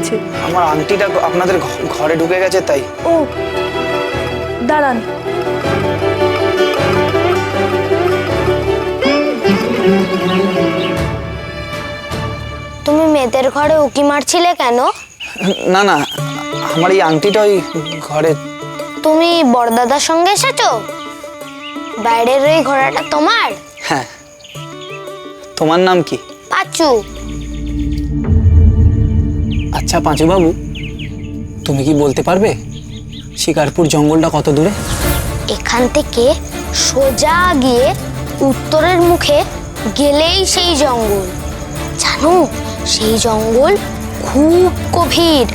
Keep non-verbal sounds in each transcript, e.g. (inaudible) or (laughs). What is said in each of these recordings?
হাত আমার আংটিটা আপনাদের ঘরে ঢুকে গেছে তাই। ও দাঁড়ান। তুমি মেয়েদের ঘরে উকি মারছিলে কেন? না না আমার এই আংটিটা ওই ঘরে তুমি বড়দাদার সঙ্গে এসেছ? বাইরের ওই ঘোড়াটা তোমার? হ্যাঁ। তোমার নাম কি? পাচু। আচ্ছা পাঁচু বাবু তুমি কি বলতে পারবে? শিকারপুর জঙ্গলটা কত দূরে? এখান থেকে সোজা গিয়ে উত্তরের মুখে গেলেই সেই জঙ্গল। জানো সেই জঙ্গল খুব গভীর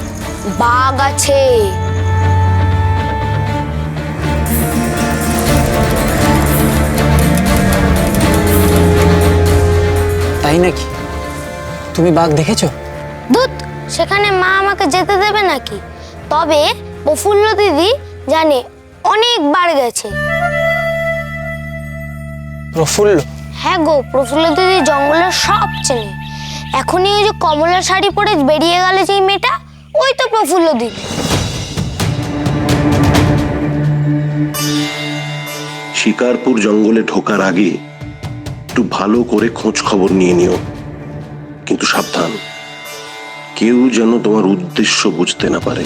বাঘ আছে। তাই নাকি? তুমি বাঘ দেখেছ? দুধ সেখানে মা আমাকে যেতে দেবে নাকি? তবে প্রফুল্ল দিদি জানে অনেকবার গেছে। প্রফুল্ল? হ্যাঁ গো প্রফুল্ল দিদি জঙ্গলের সব চেনে। এখনই ওই যে কমলা শাড়ি পরে বেরিয়ে গেল যেই মেয়েটা ওই তো প্রফুল্ল দিদি। শিকারপুর জঙ্গলে ঢোকার আগে একটু ভালো করে খোঁজ খবর নিয়ে নিও। কিন্তু সাবধান। কেউ যেন তোমার উদ্দেশ্য বুঝতে না পারে।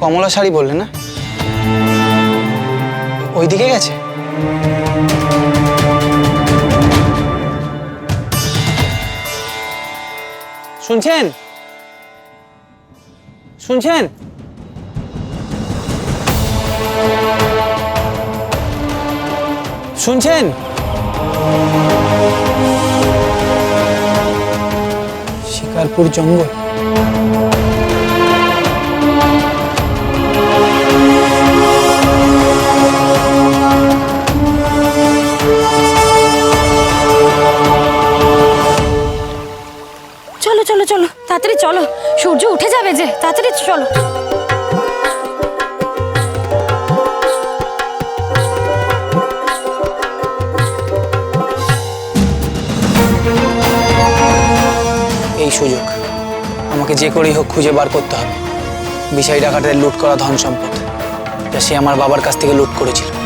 কমলা শাড়ি বললে না? ওইদিকে গেছে? শুনছেন? শুনছেন? শুনছেন? শিকারপুর জঙ্গল। চলো চলো চলো তাড়াতাড়ি চলো। সূর্য উঠে যাবে যে তাড়াতাড়ি চলো। সুযোগ। আমাকে যে করেই হোক খুঁজে বার করতে হবে। বিষয় ডাকাতের লুট করা ধন সম্পদ। যা সে আমার বাবার কাছ থেকে লুট করেছিল।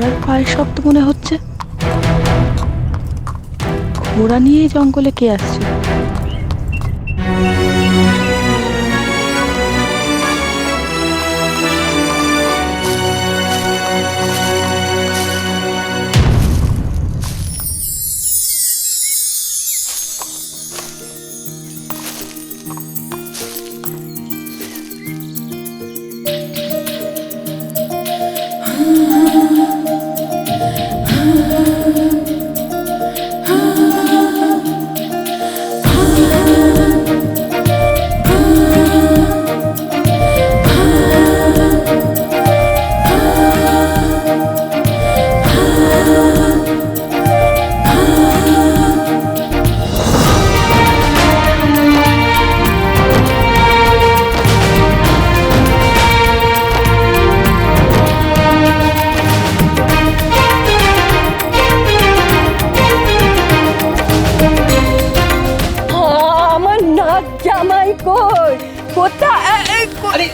ঘোড়ার পায়ের শব্দ মনে হচ্ছে? ঘোড়া নিয়ে জঙ্গলে কে আসছে কোথা? আরে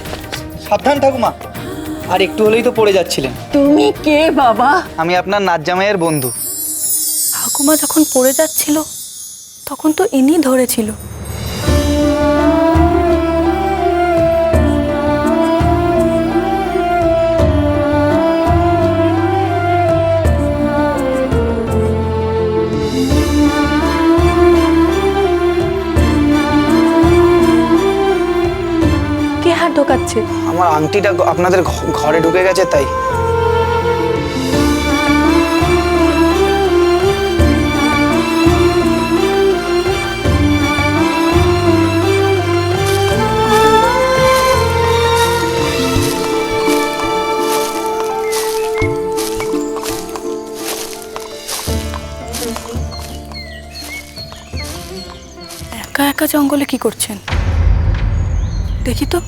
সাবধান ঠাকুমা আর একটু হলেই তো পড়ে যাচ্ছিলেন। তুমি কে বাবা? আমি আপনার নাজ্জামাইয়ের বন্ধু। ঠাকুমা যখন পড়ে যাচ্ছিল তখন তো ইনি ধরেছিল। ঢোকাচ্ছে আমার আংটিটা আপনাদের ঘরে ঢুকে গেছে তাই। একা একা জঙ্গলে কি করছেন? দেখি তো।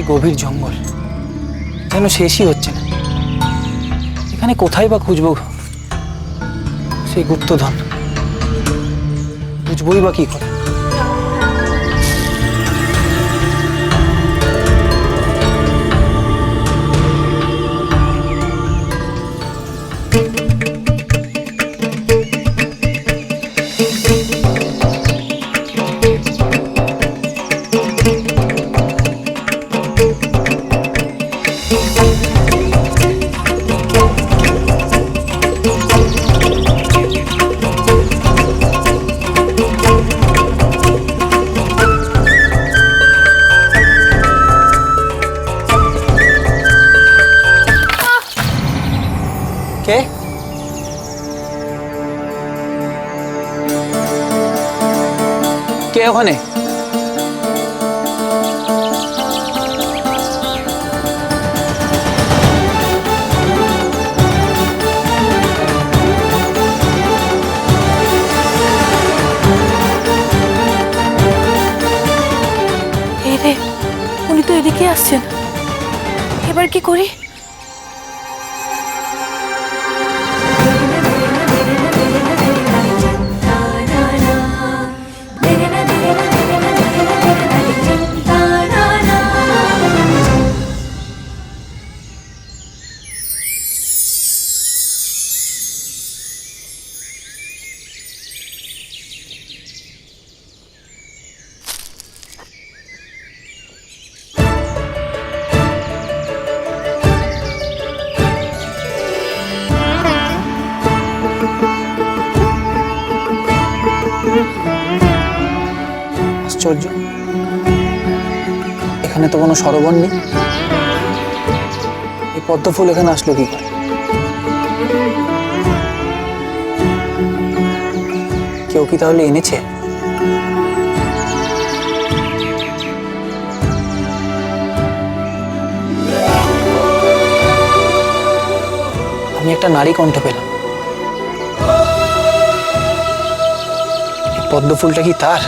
কি গভীর জঙ্গল। যেন শেষই হচ্ছে না। এখানে কোথায় বা খুঁজব সেই গুপ্তধন। বুঝবই বা কি করে? কে কে ওখানে? উনি তো এদিকে আসছেন। এবার কি করি? কোনো সরোবর নেই? এই পদ্ম ফুল এখানে আসলো কি করে? কেউ কি তাহলে এনেছে? আমি একটা নারী কণ্ঠ পেলাম। পদ্ম ফুলটা কি তার?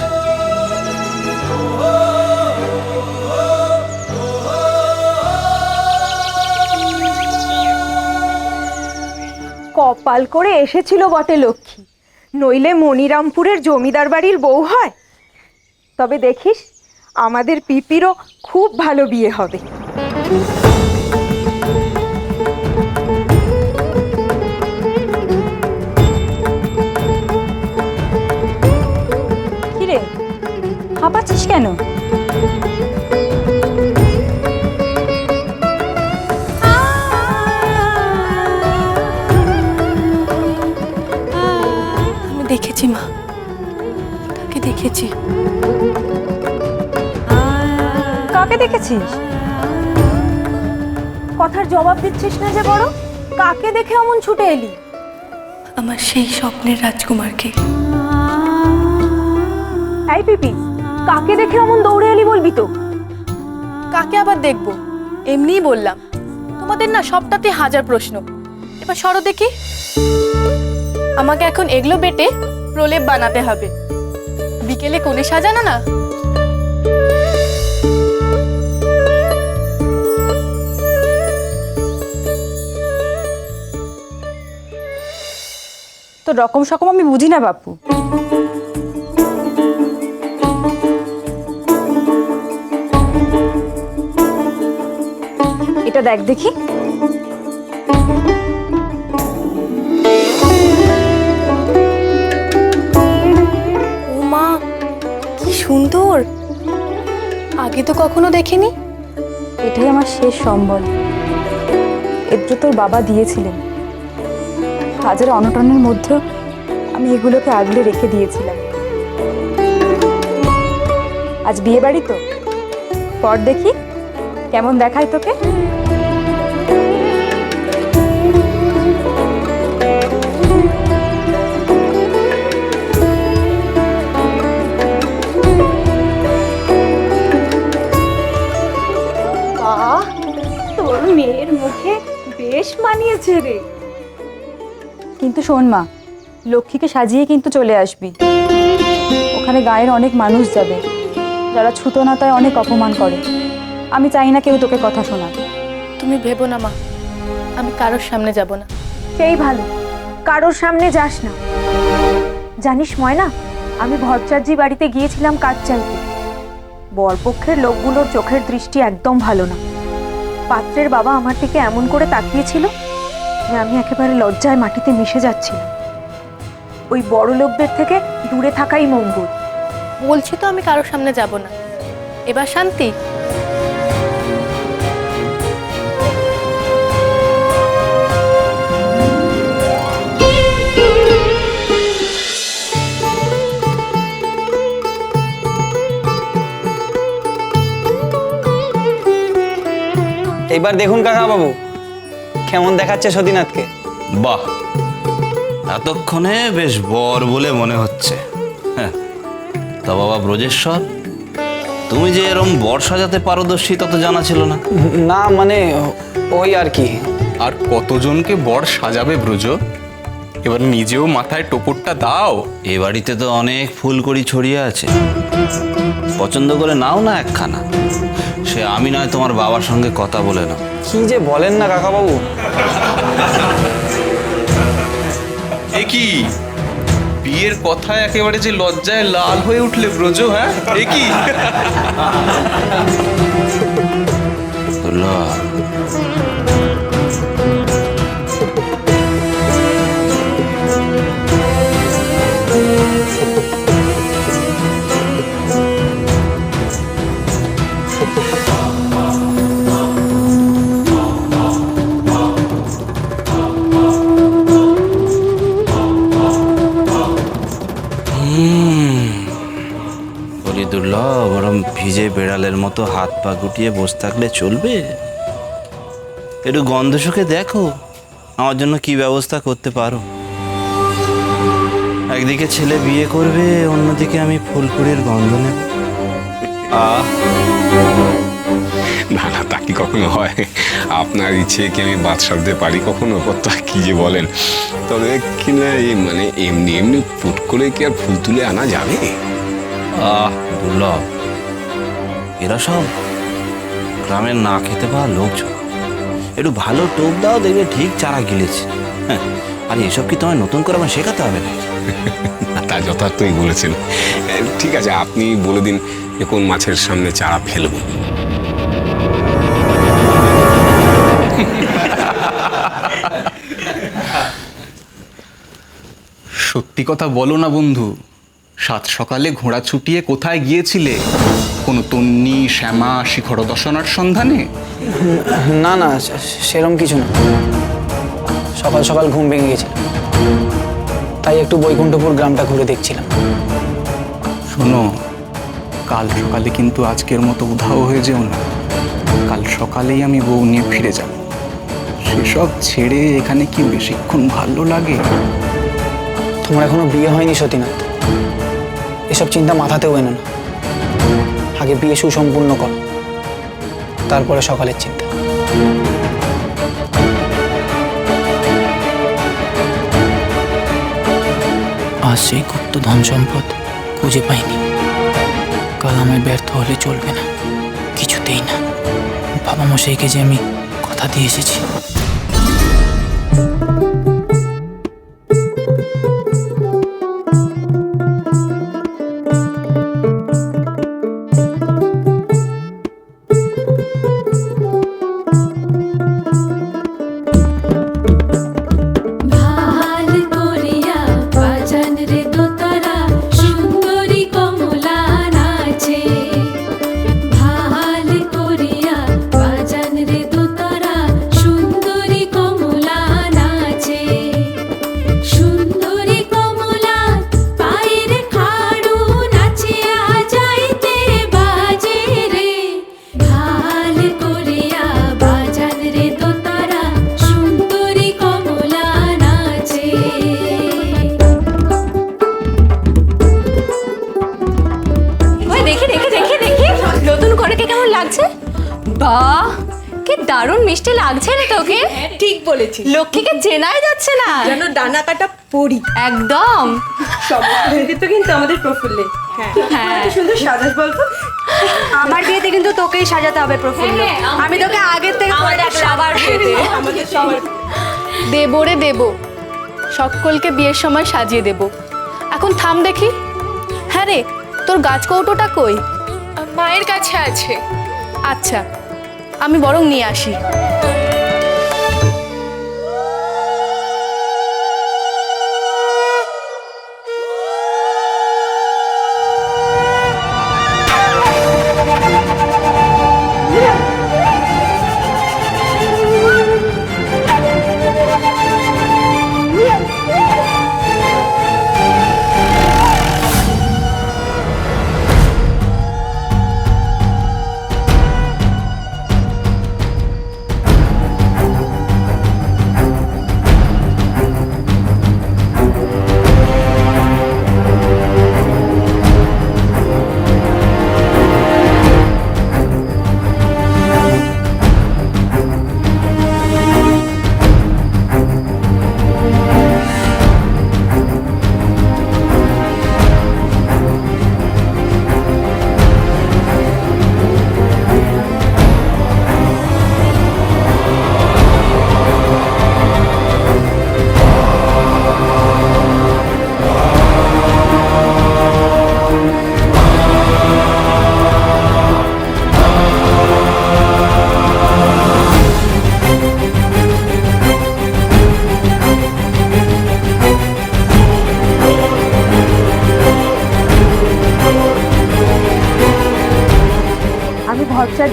কপাল করে এসেছিল বটে লক্ষ্মী। নইলে মনিরামপুরের জমিদার বাড়ির বউ হয়। তবে দেখিস, আমাদের পিপিরও খুব ভালো বিয়ে হবে। দেখেছিস? কথার জবাব দিচ্ছিস না যে বড়? কাকে দেখে অমন ছুটে এলি? আমার সেই স্বপ্নের রাজকুমারকে। এই পিপি কাকে দেখে অমন দৌড়ে এলি বলবি তো? কাকে আবার দেখব? এমনিই বললাম। তোমাদের না সবটাতে হাজার প্রশ্ন। এবার সরো দেখি। আমাকে এখন এগুলো বেটে প্রলেপ বানাতে হবে। বিকেলে কোণে সাজানো না? রকম সকম আমি বুঝি না বাপু। এটা দেখ দেখি। মা কি সুন্দর। আগে তো কখনো দেখিনি। এটাই আমার শেষ সম্বল। এগুলো তোর বাবা দিয়েছিলেন। কাজের অনটনের মধ্যে আমি এগুলোকে আগলে রেখে দিয়েছিলাম। আজ বিয়ে বাড়ি তো? পর দেখি। কেমন দেখায় তোকে? মেয়ের মুখে বেশ মানিয়েছে রে। কিন্তু শোন মা লক্ষ্মীকে সাজিয়ে কিন্তু চলে আসবি। ওখানে গায়ের অনেক মানুষ যাবে যারা ছুতো না তাই অনেক অপমান করে। আমি চাই না কেউ তোকে কথা শোনা তুমি ভেবো না মা আমি কারোর সামনে যাব না। সেই ভালো কারোর সামনে যাস না। জানিস ময়না আমি ভট্টাচার্যি বাড়িতে গিয়েছিলাম কাজ চাইতে। বরপক্ষের লোকগুলোর চোখের দৃষ্টি একদম ভালো না। পাত্রের বাবা আমার দিকে এমন করে তাকিয়েছিল। আমি একেবারে লজ্জায় মাটিতে মিশে যাচ্ছিলাম। ওই বড় লোকদের থেকে দূরে থাকাই মঙ্গল। বলছি তো আমি কারোর সামনে যাব না। এবার শান্তি। এবার দেখুন কাকা বাবু কেমন দেখাচ্ছে সতীনাথকে? বাহ এতক্ষণে বেশ বর বলে মনে হচ্ছে। হ্যাঁ তা বাবা ব্রজেশ্বর তুমি যে এরম বর সাজাতে পারদর্শী তত জানা ছিল না। না মানে ওই আর কি। আর কতজনকে বর সাজাবে ব্রজ? এবার নিজেও মাথায় টোপরটা দাও। এ বাড়িতে তো অনেক ফুলকড়ি ছড়িয়ে আছে। পছন্দ করে নাও না একখানা। সে আমি নয় তোমার বাবার সঙ্গে কথা বলে না কি যে বলেন না কাকা বাবু এ বিয়ের কথা একেবারে যে লজ্জায় লাল হয়ে উঠলে ব্রজ হ্যাঁ? এ কি? ভিজে বেড়ালের মতো হাত পা গুটিয়ে বসে থাকলে চলবে? একটু গন্ধ শুকে দেখো আমার জন্য কি ব্যবস্থা করতে পারো? একদিকে ছেলে বিয়ে করবে অন্যদিকে আমি ফুলপুরির গন্ধ নেব। আহ! না না তা কি কখনো হয়? আপনার ইচ্ছে কি আমি বাদ সারতে পারি কখনো? কত কি যে বলেন। তবে কিনা এই মানে এমনি এমনি ফুট করে কি আর ফুল তুলে আনা যাবে? আহ দুর্লভ। এরা সব গ্রামের না খেতে পাওয়া লোকজন। একটু ভালো টোপ দাও দেখবে ঠিক চারা গিলেছে। হ্যাঁ আর এসব কি তোমায় নতুন করে আমার শেখাতে হবে না (laughs) তা যথার্থই বলেছেন। ঠিক আছে আপনি বলে দিন যে কোন মাছের সামনে চারা ফেলব। সত্যি কথা বলো না বন্ধু। সাত সকালে ঘোড়া ছুটিয়ে কোথায় গিয়েছিলে? কোনো তন্নি শ্যামা শিখর দর্শনার সন্ধানে? না না সেরম কিছু না। সকাল সকাল ঘুম ভেঙে গেছিল। তাই একটু বৈকুণ্ঠপুর গ্রামটা ঘুরে দেখছিলাম। শোনো কাল সকালে কিন্তু আজকের মতো উধাও হয়ে যেও না। কাল সকালেই আমি বউ নিয়ে ফিরে যাব। সেসব ছেড়ে এখানে কি বেশিক্ষণ ভালো লাগে? তোমার এখনও বিয়ে হয়নি সতীনাথ? এসব চিন্তা মাথাতেও এনো না। আগে বিয়ে সুসম্পূর্ণ কর। তারপরে সকালের চিন্তা। আজ সেই গুপ্ত ধন সম্পদ খুঁজে পাইনি। কাল আমায় ব্যর্থ হলে চলবে না। কিছুতেই না। বাবা মশাইকে যে আমি কথা দিয়ে এসেছি। ঠিক বলেছিস? লক্ষ্মীকে চেনাই যাচ্ছে না। যেন ডানা কাটা পড়ি একদম। তো কিন্তু আমাদের প্রফুল্লে হ্যাঁ। সুন্দর সাজাস বলতো আমার বিয়েতে কিন্তু তোকেই সাজাতে হবে প্রফুল্ল আমি তোকে আগের থেকে সবার বিয়েতে। দেবো রে দেবো। সকলকে বিয়ের সময় সাজিয়ে দেব। এখন থাম দেখি। হ্যাঁ রে তোর গাছ কৌটোটা কই? মায়ের কাছে আছে। আচ্ছা আমি বরং নিয়ে আসি।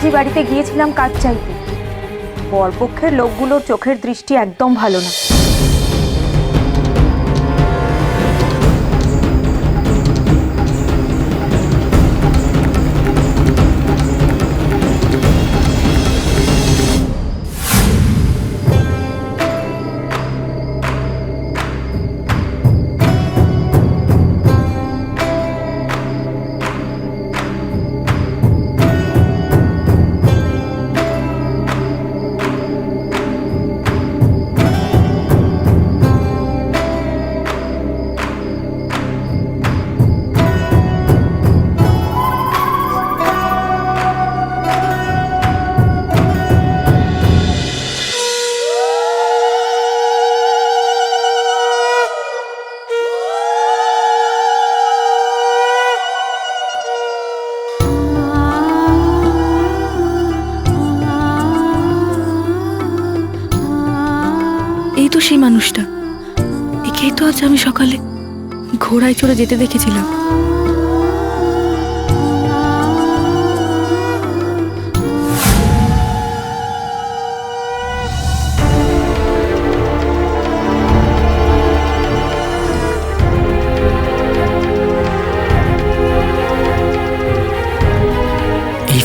ভট্টাচার্যি বাড়িতে গিয়েছিলাম কাজ চাইতে বরপক্ষের লোকগুলোর চোখের দৃষ্টি একদম ভালো না। সেই মানুষটা। একেই তো আজ আমি সকালে ঘোড়ায় চড়ে যেতে দেখেছিলাম।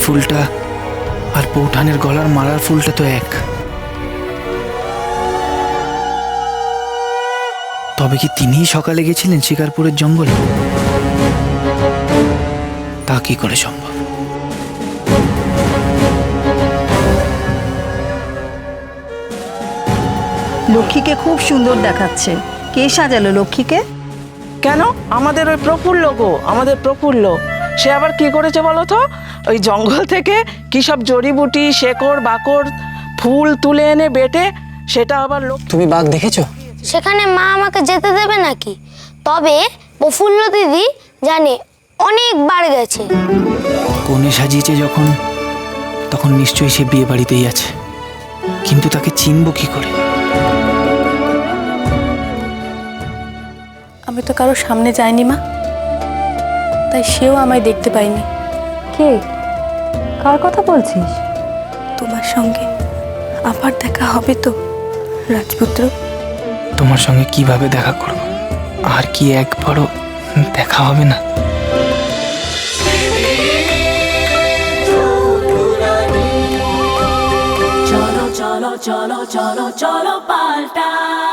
ফুলটা আর পৌঠানের গলার মালার ফুলটা তো এক। তবে কি তিনিই সকালে গেছিলেন শিকারপুরের জঙ্গলে? তা কি করে সম্ভব? লক্ষ্মীকে খুব সুন্দর দেখাচ্ছে। কে সাজালো লক্ষ্মীকে? কেন? আমাদের ওই প্রফুল্ল গো আমাদের প্রফুল্ল। সে আবার কি করেছে বলো তো? ওই জঙ্গল থেকে কি সব জড়িবুটি শেকড় বাকড় ফুল তুলে এনে বেটে সেটা আবার লোক তুমি বাঘ দেখেছ? সেখানে মা আমাকে যেতে দেবে নাকি? তবে প্রফুল্ল দিদি জানে অনেকবার গেছে। কনে সাজিয়েছে যখন তখন নিশ্চয়ই সে বিয়ে বাড়িতেই আছে। কিন্তু তাকে চিনব কি করে? আমি তো কারও সামনে যাইনি মা। তাই সেও আমায় দেখতে পাইনি। কে? কার কথা বলছিস? তোমার সঙ্গে আবার দেখা হবে তো রাজপুত্র। তোমার সঙ্গে কীভাবে দেখা করব? আর কি একবারও দেখা হবে না? চলো চলো চলো চলো পাল্টা।